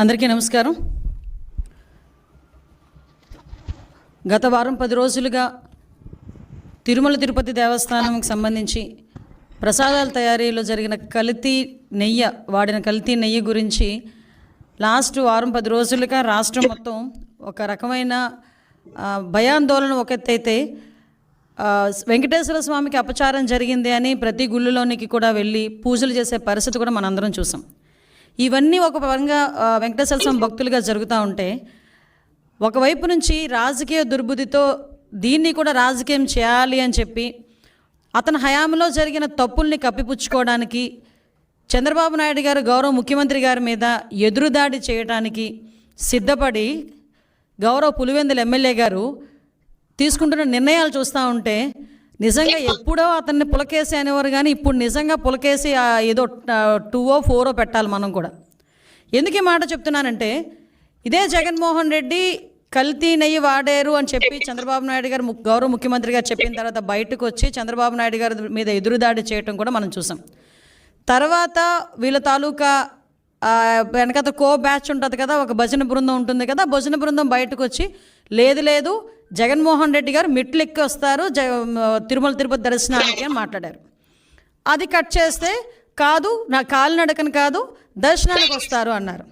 అందరికీ నమస్కారం. గత వారం పది రోజులుగా తిరుమల తిరుపతి దేవస్థానంకి సంబంధించి ప్రసాదాల తయారీలో జరిగిన కల్తీ నెయ్యి వాడిన కల్తీ నెయ్యి గురించి లాస్ట్ వారం పది రోజులుగా రాష్ట్రం మొత్తం ఒక రకమైన భయాందోళన ఒక ఎత్తైతే వెంకటేశ్వర స్వామికి అపచారం జరిగింది అని ప్రతి గుళ్ళలోనికి కూడా వెళ్ళి పూజలు చేసే పరిస్థితి కూడా మనందరం చూసాం. ఇవన్నీ ఒక పరంగా వెంకటేశ్వర స్వామి భక్తులుగా జరుగుతూ ఉంటే ఒకవైపు నుంచి రాజకీయ దుర్బుద్ధితో దీన్ని కూడా రాజకీయం చేయాలి అని చెప్పి అతని హయాంలో జరిగిన తప్పుల్ని కప్పిపుచ్చుకోవడానికి చంద్రబాబు నాయుడు గారు గౌరవ ముఖ్యమంత్రి గారి మీద ఎదురుదాడి చేయడానికి సిద్ధపడి గౌరవ పులివెందుల ఎమ్మెల్యే గారు తీసుకుంటున్న నిర్ణయాలు చూస్తూ ఉంటే నిజంగా ఎప్పుడో అతన్ని పులకేసి అనేవారు కానీ ఇప్పుడు నిజంగా పులకేసి ఏదో టూవో ఫోరో పెట్టాలి మనం కూడా. ఎందుకు ఈ మాట చెప్తున్నానంటే ఇదే జగన్మోహన్ రెడ్డి కల్తీ నెయ్యి వాడారు అని చెప్పి చంద్రబాబు నాయుడు గారు గౌరవ ముఖ్యమంత్రి గారు చెప్పిన తర్వాత బయటకు వచ్చి చంద్రబాబు నాయుడు గారి మీద ఎదురుదాడి చేయటం కూడా మనం చూసాం. తర్వాత వీళ్ళ తాలూకా వెనకత కో బ్యాచ్ ఉంటుంది కదా ఒక భజన బృందం ఉంటుంది కదా భజన బృందం బయటకు వచ్చి లేదు లేదు జగన్మోహన్ రెడ్డి గారు మెట్లు ఎక్కి వస్తారు జ తిరుమల తిరుపతి దర్శనానికి అని మాట్లాడారు. అది కట్ చేస్తే కాదు నా కాలినడకని కాదు దర్శనానికి వస్తారు అన్నారు.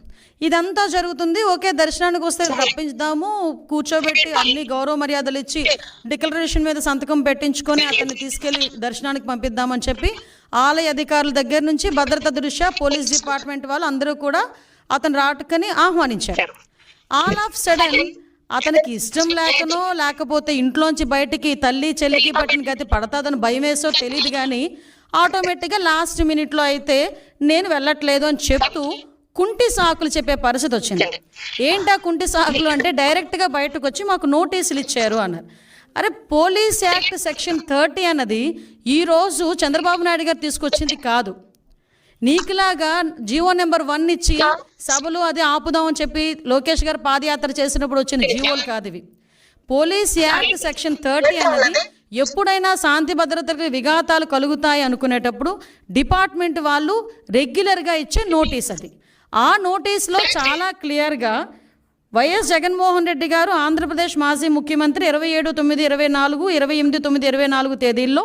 ఇదంతా జరుగుతుంది ఓకే దర్శనానికి వస్తే రప్పించుదాము కూర్చోబెట్టి అన్ని గౌరవ మర్యాదలు ఇచ్చి డిక్లరేషన్ మీద సంతకం పెట్టించుకొని అతన్ని తీసుకెళ్ళి దర్శనానికి పంపిద్దామని చెప్పి ఆలయ అధికారుల దగ్గర నుంచి భద్రత దృష్ట్యా పోలీస్ డిపార్ట్మెంట్ వాళ్ళు అందరూ కూడా అతను రాటుకని ఆహ్వానించారు. ఆల్ ఆఫ్ సడన్ అతనికి ఇష్టం లేకనో లేకపోతే ఇంట్లోంచి బయటికి తల్లి చెల్లికి పట్టిన గతి పడతాదని భయం వేసో తెలియదు కానీ ఆటోమేటిక్గా లాస్ట్ మినిట్లో అయితే నేను వెళ్ళట్లేదు అని చెప్తూ కుంటి సాకులు చెప్పే పరిస్థితి వచ్చింది. ఏంటా కుంటి సాకులు అంటే డైరెక్ట్గా బయటకు వచ్చి మాకు నోటీసులు ఇచ్చారు అన్నారు. అరే పోలీస్ యాక్ట్ సెక్షన్ థర్టీ అన్నది ఈరోజు చంద్రబాబు నాయుడు గారు తీసుకొచ్చింది కాదు. నీకులాగా జీవో నెంబర్ వన్ ఇచ్చి సభలు అది ఆపుదామని చెప్పి లోకేష్ గారు పాదయాత్ర చేసినప్పుడు వచ్చిన జీవోలు కాదు ఇవి. పోలీస్ యాక్ట్ సెక్షన్ థర్టీ అన్నది ఎప్పుడైనా శాంతి భద్రతలకు విఘాతాలు కలుగుతాయి అనుకునేటప్పుడు డిపార్ట్మెంట్ వాళ్ళు రెగ్యులర్గా ఇచ్చే నోటీస్ అది. ఆ నోటీస్లో చాలా క్లియర్గా వైఎస్ జగన్మోహన్ రెడ్డి గారు ఆంధ్రప్రదేశ్ మాజీ ముఖ్యమంత్రి ఇరవై ఏడు తొమ్మిది ఇరవై నాలుగు ఇరవై ఎనిమిది తొమ్మిది ఇరవై నాలుగు తేదీల్లో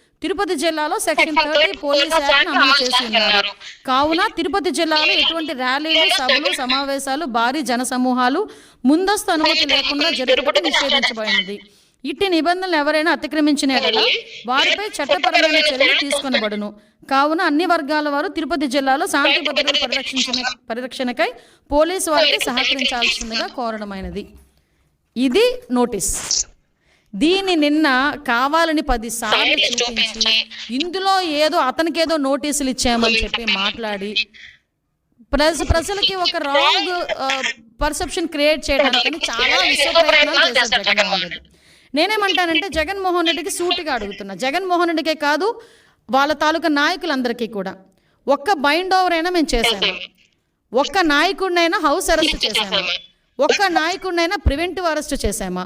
తిరుపతి జిల్లాలో సెక్షన్ థర్టీ పోలీస్ యాక్ట్ అమలు చేసి ఉన్నారు. కావున తిరుపతి జిల్లాలో ఎటువంటి ర్యాలీలు సభలు సమావేశాలు భారీ జనసమూహాలు ముందస్తు అనుమతి లేకుండా జరగడం నిషేధించబడినది. ఇట్టి నిబంధనలు ఎవరైనా అతిక్రమించిన వారిపై చట్టపరమైన చర్యలు తీసుకొనబడును. కావున అన్ని వర్గాల వారు తిరుపతి జిల్లాలో శాంతి భద్రతలు పరిరక్షించిన పరిరక్షణకై పోలీసు వారికి సహకరించాల్సిందిగా. కోరడమైనది. ఇది నోటీస్. దీన్ని నిన్న కావాలని పది సార్లు చూపించి ఇందులో ఏదో అతనికేదో నోటీసులు ఇచ్చామని చెప్పి మాట్లాడి ప్రజ ప్రజలకి ఒక రాంగ్ పర్సెప్షన్ క్రియేట్ చేయడానికి చాలా విశ్వ ప్రయత్నాలు చేశారు జగన్మోహన్ రెడ్డి. నేనేమంటానంటే జగన్మోహన్ రెడ్డికి సూటిగా అడుగుతున్నా. జగన్మోహన్ రెడ్డికే కాదు వాళ్ళ తాలూకా నాయకులందరికీ కూడా. ఒక్క బైండ్ ఓవర్ అయినా మేము చేశాము. ఒక్క నాయకుడినైనా హౌస్ అరెస్ట్ చేశామా. ఒక్క నాయకుడినైనా ప్రివెంటివ్ అరెస్ట్ చేశామా.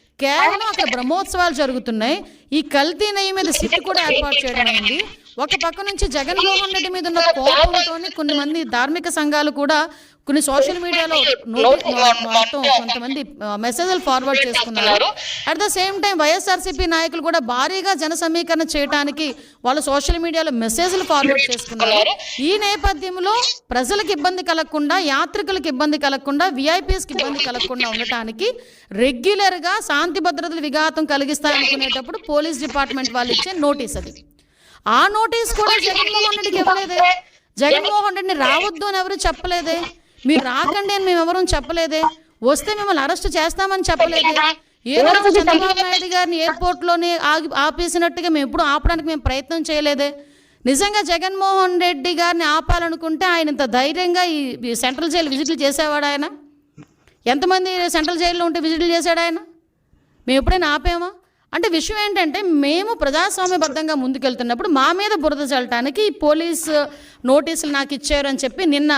కేవలం అక్కడ బ్రహ్మోత్సవాలు జరుగుతున్నాయి. ఈ కల్తీ నెయ్యి మీద సిట్ కూడా ఏర్పాటు చేయడం అయింది. ఒక పక్క నుంచి జగన్మోహన్ రెడ్డి మీద ఉన్న కోపంతో కొన్ని మంది ధార్మిక సంఘాలు కూడా కొన్ని సోషల్ మీడియాలో మొత్తం కొంతమంది మెసేజ్లు ఫార్వర్డ్ చేసుకున్నారు. At the same time YSRCP నాయకులు కూడా భారీగా జన సమీకరణ చేయడానికి వాళ్ళు సోషల్ మీడియాలో మెసేజ్లు ఫార్వర్డ్ చేసుకున్నారు. ఈ నేపథ్యంలో ప్రజలకు ఇబ్బంది కలగకుండా యాత్రికులకు ఇబ్బంది కలగకుండా విఐపీఎస్కి ఇబ్బంది కలగకుండా ఉండటానికి రెగ్యులర్గా శాంతి భద్రతలు విఘాతం కలిగిస్తారనుకునేటప్పుడు పోలీస్ డిపార్ట్మెంట్ వాళ్ళు ఇచ్చే నోటీస్ అది. ఆ నోటీస్ కూడా జగన్మోహన్ రెడ్డికి ఇవ్వలేదే. జగన్మోహన్ రెడ్డిని రావద్దు అని ఎవరు చెప్పలేదే? మీరు రాకండి అని మేము ఎవరూ చెప్పలేదే. వస్తే మిమ్మల్ని అరెస్ట్ చేస్తామని చెప్పలేదే. ఏ రోజు చంద్రబాబు నాయుడు గారిని ఎయిర్పోర్ట్లోనే ఆగి ఆపేసినట్టుగా మేము ఎప్పుడు ఆపడానికి మేము ప్రయత్నం చేయలేదే. నిజంగా జగన్మోహన్ రెడ్డి గారిని ఆపాలనుకుంటే ఆయన ఇంత ధైర్యంగా ఈ ఈ సెంట్రల్ జైలు విజిట్లు చేసేవాడు ఆయన? ఎంతమంది సెంట్రల్ జైల్లో ఉంటే విజిట్లు చేశాడు ఆయన? మేము ఎప్పుడైనా ఆపామా? అంటే విషయం ఏంటంటే మేము ప్రజాస్వామ్యబద్ధంగా ముందుకెళ్తున్నప్పుడు మా మీద బురద చల్లటానికి పోలీసు పోలీస్ నోటీసులు నాకు ఇచ్చారు అని చెప్పి నిన్న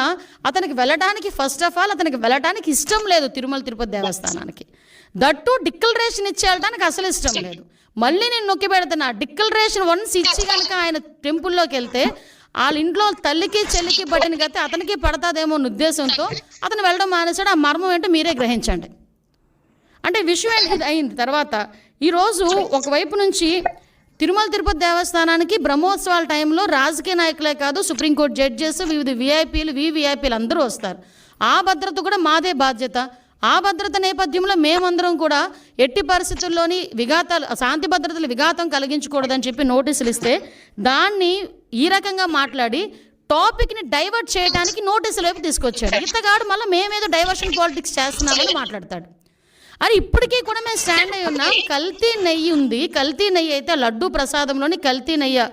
అతనికి వెళ్ళడానికి ఫస్ట్ ఆఫ్ ఆల్ అతనికి వెళ్ళడానికి ఇష్టం లేదు తిరుమల తిరుపతి దేవస్థానానికి. దట్టు డిక్లరేషన్ ఇచ్చి వెళ్ళడానికి అసలు ఇష్టం లేదు. మళ్ళీ నేను నొక్కి పెడుతున్నా డిక్లరేషన్ వన్స్ ఇచ్చి కనుక ఆయన టెంపుల్లోకి వెళ్తే వాళ్ళ ఇంట్లో తల్లికి చెల్లికి పట్టిన గతే అతనికి పడతాదేమో అన్న ఉద్దేశంతో అతను వెళ్ళడం మానేశాడు. ఆ మర్మం ఏంటో మీరే గ్రహించండి. అంటే విషయం ఏంటి అయింది తర్వాత ఈరోజు ఒకవైపు నుంచి తిరుమల తిరుపతి దేవస్థానానికి బ్రహ్మోత్సవాల టైంలో రాజకీయ నాయకులే కాదు సుప్రీంకోర్టు జడ్జెస్ వివిధ విఐపీలు వివిఐపీలు అందరూ వస్తారు. ఆ భద్రత కూడా మాదే బాధ్యత. ఆ భద్రత నేపథ్యంలో మేమందరం కూడా ఎట్టి పరిస్థితుల్లోని విఘాతాలు శాంతి భద్రతలు విఘాతం కలిగించకూడదని చెప్పి నోటీసులు ఇస్తే దాన్ని ఈ రకంగా మాట్లాడి టాపిక్ని డైవర్ట్ చేయడానికి నోటీసుల వైపు తీసుకొచ్చాడు. ఇతగాడు మళ్ళీ మేమేదో డైవర్షన్ పాలిటిక్స్ చేస్తున్నామని మాట్లాడతాడు. అరే ఇప్పటికీ కూడా మేము స్టాండ్ అయి ఉన్నాం. కల్తీ నెయ్యి ఉంది. కల్తీ నెయ్యి అయితే లడ్డూ ప్రసాదంలోని కల్తీ నెయ్యి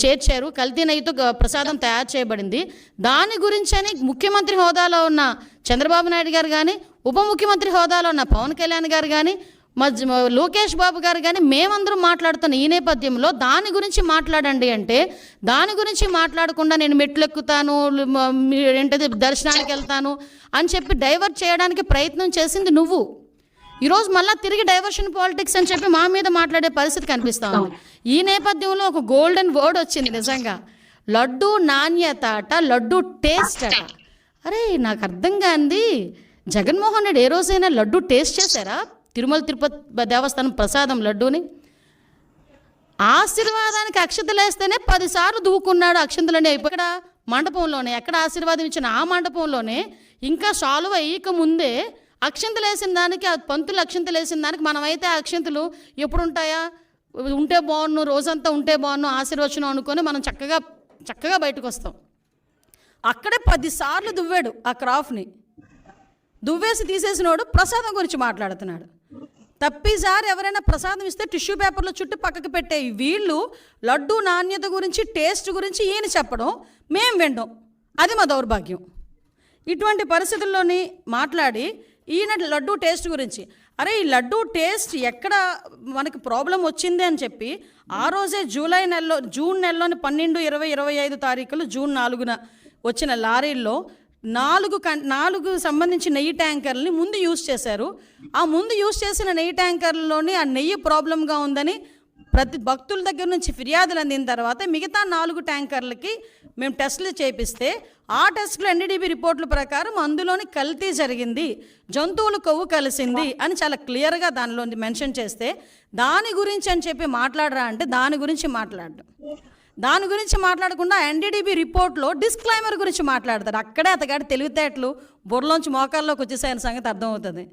చేర్చారు. కల్తీ నెయ్యితో ప్రసాదం తయారు చేయబడింది. దాని గురించని ముఖ్యమంత్రి హోదాలో ఉన్న చంద్రబాబు నాయుడు గారు కానీ ఉప ముఖ్యమంత్రి హోదాలో ఉన్న పవన్ కళ్యాణ్ గారు కానీ మధ్య మ- లోకేష్ బాబు గారు కానీ మేమందరం మాట్లాడుతున్న ఈ నేపథ్యంలో దాని గురించి మాట్లాడండి అంటే దాని గురించి మాట్లాడకుండా నేను మెట్లు ఎక్కుతాను ఏంటది దర్శనానికి వెళ్తాను అని చెప్పి డైవర్ట్ చేయడానికి ప్రయత్నం చేసింది నువ్వు. ఈరోజు మళ్ళీ తిరిగి డైవర్షన్ పాలిటిక్స్ అని చెప్పి మా మీద మాట్లాడే పరిస్థితి కనిపిస్తా ఉంది. ఈ నేపథ్యంలో ఒక గోల్డెన్ వర్డ్ వచ్చింది నిజంగా. లడ్డు నాణ్యత అట లడ్డు టేస్ట్ అట. అరే నాకు అర్థం కాంది. జగన్మోహన్ రెడ్డి ఏ రోజైనా లడ్డు టేస్ట్ చేశారా? తిరుమల తిరుపతి దేవస్థానం ప్రసాదం లడ్డూని. ఆశీర్వాదానికి అక్షతలేస్తేనే పదిసార్లు దూకున్నాడు అక్షంతలని ఇక్కడ మండపంలోనే ఎక్కడ ఆశీర్వాదం ఇచ్చిన ఆ మండపంలోనే ఇంకా సాల్వ్ అయ్యక ముందే అక్షంతలు వేసిన దానికి ఆ పంతులు అక్షంతలు వేసిన దానికి మనమైతే అక్షంతలు ఎప్పుడు ఉంటాయా ఉంటే బాగున్ను రోజంతా ఉంటే బాగున్ను ఆశీర్వచనం అనుకొని మనం చక్కగా చక్కగా బయటకు వస్తాం అక్కడే పదిసార్లు దువ్వాడు ఆ క్రాఫ్ని దువ్వేసి తీసేసినోడు ప్రసాదం గురించి మాట్లాడుతున్నాడు. తప్పిసారి ఎవరైనా ప్రసాదం ఇస్తే టిష్యూ పేపర్లో చుట్టూ పక్కకు పెట్టే వీళ్ళు లడ్డు నాణ్యత గురించి టేస్ట్ గురించి ఈయన చెప్పడం మేం వినడం. అది మా దౌర్భాగ్యం. ఇటువంటి పరిస్థితుల్లోని మాట్లాడి ఈయన లడ్డు టేస్ట్ గురించి. అరే ఈ లడ్డు టేస్ట్ ఎక్కడ మనకి ప్రాబ్లం వచ్చింది అని చెప్పి ఆ రోజే జూలై నెలలో జూన్ నెలలోని పన్నెండు ఇరవై ఇరవై ఐదు తారీఖులు జూన్ నాలుగున వచ్చిన లారీల్లో నాలుగు కం నాలుగు సంబంధించి నెయ్యి ట్యాంకర్లని ముందు యూజ్ చేశారు. ఆ ముందు యూజ్ చేసిన నెయ్యి ట్యాంకర్లలోని ఆ నెయ్యి ప్రాబ్లంగా ఉందని ప్రతి భక్తుల దగ్గర నుంచి ఫిర్యాదులు అందిన తర్వాత మిగతా నాలుగు ట్యాంకర్లకి మేము టెస్టులు చేపిస్తే ఆ టెస్టులు ఎన్డీడీబీ రిపోర్టుల ప్రకారం అందులోని కల్తీ జరిగింది జంతువులు కొవ్వు కలిసింది అని చాలా క్లియర్గా దానిలో మెన్షన్ చేస్తే దాని గురించి అని చెప్పి మాట్లాడరా అంటే దాని గురించి మాట్లాడడం దాని గురించి మాట్లాడకుండా ఎన్డీడీబీ రిపోర్ట్లో డిస్క్లైమర్ గురించి మాట్లాడతారు. అక్కడే అతగాడి తెలివితేటలు బుర్రలోంచి మోకాల్లోకి వచ్చేసాయని సంగతి అర్థమవుతుంది.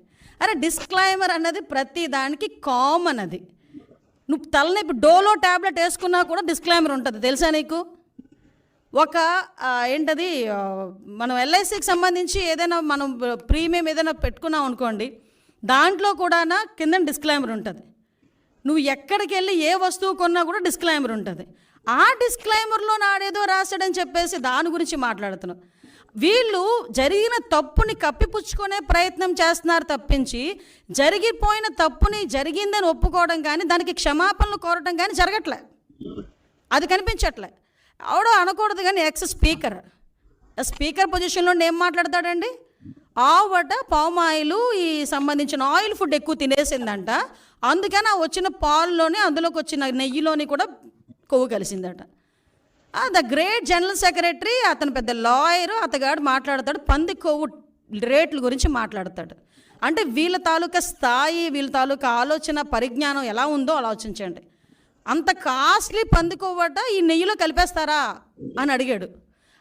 అరే డిస్క్లైమర్ అన్నది ప్రతి దానికి కామన్ అది. నువ్వు తలనొప్పి డోలో ట్యాబ్లెట్ వేసుకున్నా కూడా డిస్క్లైమర్ ఉంటుంది. తెలుసా నీకు? ఒక ఏంటది మనం ఎల్ఐసికి సంబంధించి ఏదైనా మనం ప్రీమియం ఏదైనా పెట్టుకున్నాం అనుకోండి దాంట్లో కూడా కింద డిస్క్లైమర్ ఉంటుంది. నువ్వు ఎక్కడికి వెళ్ళి ఏ వస్తువు కొన్నా కూడా డిస్క్లైమర్ ఉంటుంది. ఆ డిస్క్లైమర్లో నాడేదో రాశాడని చెప్పేసి దాని గురించి మాట్లాడుతున్నావు. వీళ్ళు జరిగిన తప్పుని కప్పిపుచ్చుకునే ప్రయత్నం చేస్తున్నారు తప్పించి జరిగిపోయిన తప్పుని జరిగిందని ఒప్పుకోవడం కానీ దానికి క్షమాపణలు కోరడం కానీ జరగట్లే. అది కనిపించట్లే. ఆవిడ అనకూడదు కానీ ఎక్స్ స్పీకర్ స్పీకర్ పొజిషన్లో ఏం మాట్లాడతాడండి? ఆవట పామ్ ఆయిల్ ఈ సంబంధించిన ఆయిల్ ఫుడ్ ఎక్కువ తినేసిందంట. అందుకని ఆ వచ్చిన పాల్లోనే అందులోకి వచ్చిన నెయ్యిలోని కూడా కొవ్వు కలిసిందట. ద గ్రేట్ జనరల్ సెక్రటరీ అతను పెద్ద లాయరు అతగాడు మాట్లాడతాడు పంది కొవ్వు రేట్ల గురించి మాట్లాడతాడు. అంటే వీళ్ళ తాలూకా స్థాయి వీళ్ళ తాలూకా ఆలోచన పరిజ్ఞానం ఎలా ఉందో ఆలోచించండి. అంత కాస్ట్లీ పంది కొవ్వట ఈ నెయ్యిలో కలిపేస్తారా అని అడిగాడు.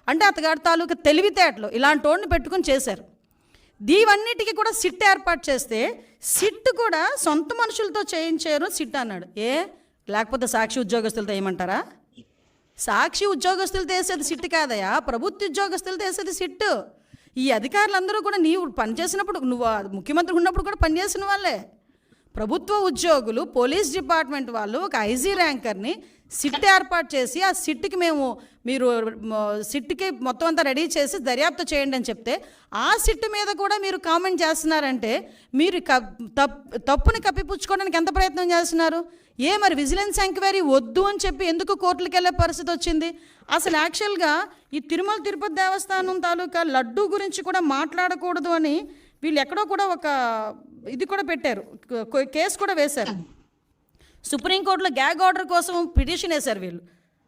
అంటే అతగాడి తాలూకా తెలివితేటలు ఇలాంటి వాడిని పెట్టుకుని చేశారు. దీవన్నిటికీ కూడా సిట్ ఏర్పాటు చేస్తే సిట్ కూడా సొంత మనుషులతో చేయించారు సిట్ అన్నాడు. ఏ? లేకపోతే సాక్షి ఉద్యోగస్తులతో ఏమంటారా సాక్షి ఉద్యోగస్తులు చేసేది సిట్ కాదయా ప్రభుత్వ ఉద్యోగస్తులు చేసేది సిట్. ఈ అధికారులందరూ కూడా నీవు పనిచేసినప్పుడు నువ్వు ముఖ్యమంత్రి ఉన్నప్పుడు కూడా పనిచేసిన వాళ్ళే. ప్రభుత్వ ఉద్యోగులు పోలీస్ డిపార్ట్మెంట్ వాళ్ళు ఒక ఐజీ ర్యాంకర్ని సిట్ ఏర్పాటు చేసి ఆ సిట్కి మేము మీరు సిట్కి మొత్తం అంతా రెడీ చేసి దర్యాప్తు చేయండి అని చెప్తే ఆ సిట్ మీద కూడా మీరు కామెంట్ చేస్తున్నారంటే మీరు క- తప్ తప్పుని కప్పిపుచ్చుకోవడానికి ఎంత ప్రయత్నం చేస్తున్నారు? ఏ మరి విజిలెన్స్ ఎంక్వైరీ వద్దు అని చెప్పి ఎందుకు కోర్టులకు వెళ్ళే పరిస్థితి వచ్చింది? అసలు యాక్చువల్గా ఈ తిరుమల తిరుపతి దేవస్థానం తాలూకా లడ్డు గురించి కూడా మాట్లాడకూడదు అని వీళ్ళు ఎక్కడో కూడా ఒక ఇది కూడా పెట్టారు కేసు కూడా వేశారు. సుప్రీంకోర్టులో గ్యాగ్ ఆర్డర్ కోసం పిటిషన్ వేశారు వీళ్ళు.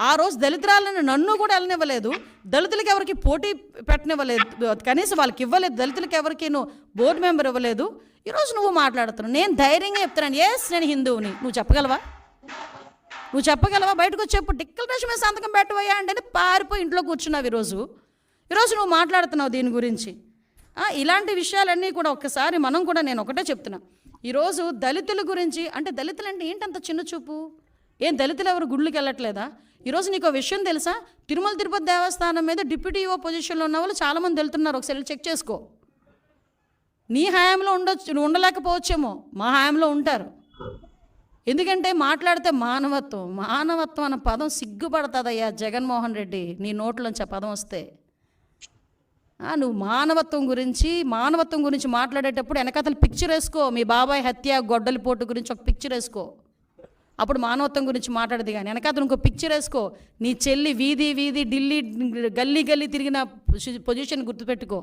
ఆ రోజు దళితురాలను నన్ను కూడా వెళ్ళనివ్వలేదు. దళితులకి ఎవరికి పోటీ పెట్టనివ్వలేదు. కనీసం వాళ్ళకి ఇవ్వలేదు. దళితులకి ఎవరికి నువ్వు బోర్డు మెంబర్ ఇవ్వలేదు. ఈరోజు నువ్వు మాట్లాడుతున్నావు. నేను ధైర్యంగా చెప్తున్నాను. ఎస్ నేను హిందువుని. నువ్వు చెప్పగలవా? నువ్వు చెప్పగలవా? బయటకు వచ్చి చెప్పు. డిక్లరేషన్ మీద సంతకం పెట్టవయ్యా అంటే పారిపోయి ఇంట్లో కూర్చున్నావు ఈరోజు ఈరోజు నువ్వు మాట్లాడుతున్నావు దీని గురించి. ఇలాంటి విషయాలన్నీ కూడా ఒక్కసారి మనం కూడా నేను ఒకటే చెప్తున్నా. ఈరోజు దళితుల గురించి అంటే దళితులు అంటే ఏంటంత చిన్న చూపు? ఏం దళితులు ఎవరు గుళ్ళకి వెళ్ళట్లేదా? ఈరోజు నీకు ఒక విషయం తెలుసా? తిరుమల తిరుపతి దేవస్థానం మీద డిప్యూటీ ఓ పొజిషన్లో ఉన్న వాళ్ళు చాలామంది వెళ్తున్నారు. ఒకసారి చెక్ చేసుకో. నీ హయాంలో ఉండొచ్చు నువ్వు ఉండలేకపోవచ్చేమో. మా హయాంలో ఉంటారు. ఎందుకంటే మాట్లాడితే మానవత్వం మానవత్వం అన్న పదం సిగ్గుపడుతుందయ్యా జగన్మోహన్ రెడ్డి. నీ నోట్లోంచి ఆ పదం వస్తే. నువ్వు మానవత్వం గురించి మానవత్వం గురించి మాట్లాడేటప్పుడు వెనకతలు పిక్చర్ వేసుకో. మీ బాబాయ్ హత్య గొడ్డలిపోటు గురించి ఒక పిక్చర్ వేసుకో. అప్పుడు మానవత్వం గురించి మాట్లాడదు కానీ వెనకతను ఇంకో పిక్చర్ వేసుకో. నీ చెల్లి వీధి వీధి ఢిల్లీ గల్లీ గల్లీ తిరిగిన పొజిషన్ గుర్తుపెట్టుకో.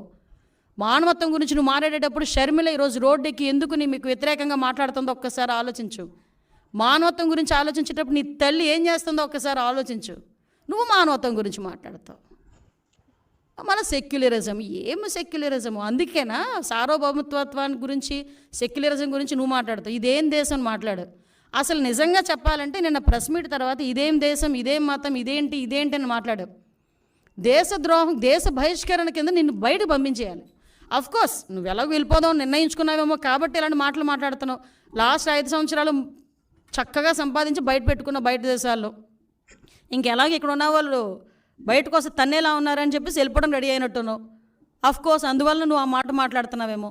మానవత్వం గురించి నువ్వు మాట్లాడేటప్పుడు షర్మిల ఈరోజు రోడ్డుకి ఎందుకు నీ మీకు వ్యతిరేకంగా మాట్లాడుతుందో ఒక్కసారి ఆలోచించు. మానవత్వం గురించి ఆలోచించేటప్పుడు నీ తల్లి ఏం చేస్తుందో ఒక్కసారి ఆలోచించు. నువ్వు మానవత్వం గురించి మాట్లాడతావు. మన సెక్యులరిజం ఏం సెక్యులరిజం? అందుకేనా సార్వభౌమత్వాన్ని గురించి సెక్యులరిజం గురించి నువ్వు మాట్లాడతావు. ఇదేం దేశం మాట్లాడు. అసలు నిజంగా చెప్పాలంటే నిన్న ప్రెస్ మీట్ తర్వాత ఇదేం దేశం ఇదేం మతం ఇదేంటి ఇదేంటి అని మాట్లాడావు దేశద్రోహం దేశ బహిష్కరణ కింద నిన్ను బయట పంపించేయాలి. అఫ్ కోర్స్ నువ్వు ఎలాగో వెళ్ళిపోదాం నిర్ణయించుకున్నావేమో కాబట్టి ఇలాంటి మాటలు మాట్లాడుతున్నావు. లాస్ట్ ఐదు సంవత్సరాలు చక్కగా సంపాదించి బయట పెట్టుకున్న బయట దేశాల్లో. ఇంకెలాగ ఇక్కడ ఉన్న వాళ్ళు బయటకు వస్తే తన్నేలా ఉన్నారని చెప్పేసి వెళ్ళిపోవడం రెడీ అయినట్టున్నావు. అఫ్ కోర్స్ అందువల్ల నువ్వు ఆ మాట మాట్లాడుతున్నావేమో.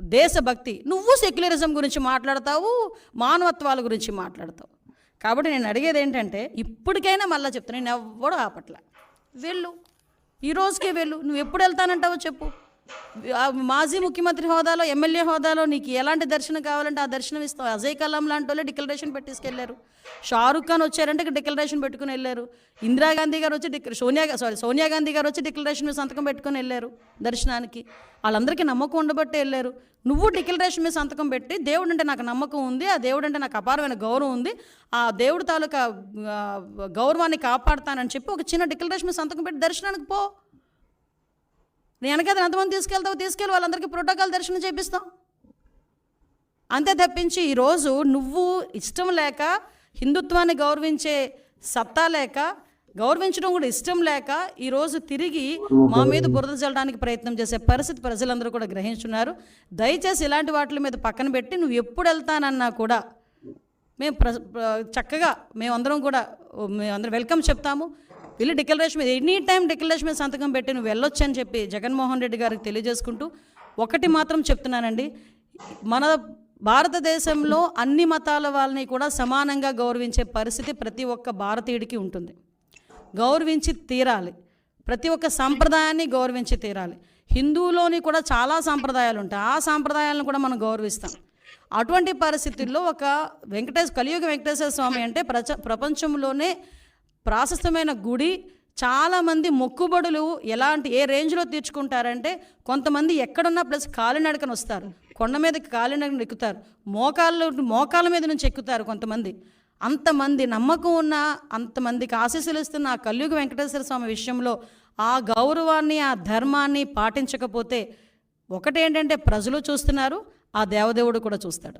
దేశభక్తి. నువ్వు సెక్యులరిజం గురించి మాట్లాడతావు మానవత్వాల గురించి మాట్లాడతావు. కాబట్టి నేను అడిగేది ఏంటంటే ఇప్పటికైనా మళ్ళీ చెప్తాను నేను ఎవ్వడూ ఆపట్ల. వెళ్ళు. ఈ రోజుకే వెళ్ళు. నువ్వు ఎప్పుడు వెళ్తానంటావో చెప్పు. మాజీ ముఖ్యమంత్రి హోదాలో ఎమ్మెల్యే హోదాలో నీకు ఎలాంటి దర్శనం కావాలంటే ఆ దర్శనం ఇస్తావు. అజయ్ కలాం లాంటి వాళ్ళే డిక్లరేషన్ పెట్టేసుకెళ్ళారు షారుఖ్ ఖాన్ వచ్చారంటే డిక్లరేషన్ పెట్టుకుని వెళ్ళారు. ఇందిరాగాంధీ గారు వచ్చి డిక్ సోనియా సారీ సోనియా గాంధీ గారు వచ్చి డిక్లరేషన్ మీద సంతకం పెట్టుకుని వెళ్ళారు దర్శనానికి. వాళ్ళందరికీ నమ్మకం ఉండబట్టే వెళ్ళారు. నువ్వు డిక్లరేషన్ మీద సంతకం పెట్టి దేవుడు అంటే నాకు నమ్మకం ఉంది ఆ దేవుడు అంటే నాకు అపారమైన గౌరవం ఉంది ఆ దేవుడు తాలూకా గౌరవాన్ని కాపాడుతానని చెప్పి ఒక చిన్న డిక్లరేషన్ మీద సంతకం పెట్టి దర్శనానికి పో. నేను వెనకది ఎంతమంది తీసుకెళ్తావు తీసుకెళ్ళి వాళ్ళందరికీ ప్రోటోకాల్ దర్శనం చేపిస్తాం. అంతే తప్పించి ఈరోజు నువ్వు ఇష్టం లేక హిందుత్వాన్ని గౌరవించే సత్తా లేక గౌరవించడం కూడా ఇష్టం లేక ఈరోజు తిరిగి మా మీద బురద చల్లడానికి ప్రయత్నం చేసే పరిస్థితి ప్రజలందరూ కూడా గ్రహించున్నారు. దయచేసి ఇలాంటి వాటి మీద పక్కన పెట్టి నువ్వు ఎప్పుడు వెళ్తానన్నా కూడా మేము ప్ర- చక్కగా మేమందరం కూడా మేమందరం వెల్కమ్ చెప్తాము. వెళ్ళి డిక్లరేషన్ మీద ఎనీ టైం డిక్లరేషన్ మీద సంతకం పెట్టి నువ్వు వెళ్ళొచ్చు అని చెప్పి జగన్మోహన్ రెడ్డి గారికి తెలియజేసుకుంటూ ఒకటి మాత్రం చెప్తున్నానండి. మన భారతదేశంలో అన్ని మతాల వాళ్ళని కూడా సమానంగా గౌరవించే పరిస్థితి ప్రతి ఒక్క భారతీయుడికి ఉంటుంది. గౌరవించి తీరాలి. ప్రతి ఒక్క సంప్రదాయాన్ని గౌరవించి తీరాలి. హిందువులోని కూడా చాలా సాంప్రదాయాలు ఉంటాయి. ఆ సాంప్రదాయాలను కూడా మనం గౌరవిస్తాం. అటువంటి పరిస్థితుల్లో ఒక వెంకటేశ్ కలియుగ వెంకటేశ్వర స్వామి అంటే ప్రచ ప్రపంచంలోనే ప్రాశస్తమైన గుడి చాలామంది మొక్కుబడులు ఎలాంటి ఏ రేంజ్లో తీర్చుకుంటారంటే కొంతమంది ఎక్కడున్నా ప్లస్ కాలినడకన వస్తారు. కొండ మీదకి కాలినడకన ఎక్కుతారు. మోకాళ్ళు మోకాళ్ళ మీద నుంచి ఎక్కుతారు కొంతమంది. అంతమంది నమ్మకం ఉన్న అంతమందికి ఆశీస్సులు ఇస్తున్న ఆ కలియుగ వెంకటేశ్వర స్వామి విషయంలో ఆ గౌరవాన్ని ఆ ధర్మాన్ని పాటించకపోతే ఒకటేంటంటే ప్రజలు చూస్తున్నారు ఆ దేవదేవుడు కూడా చూస్తాడు.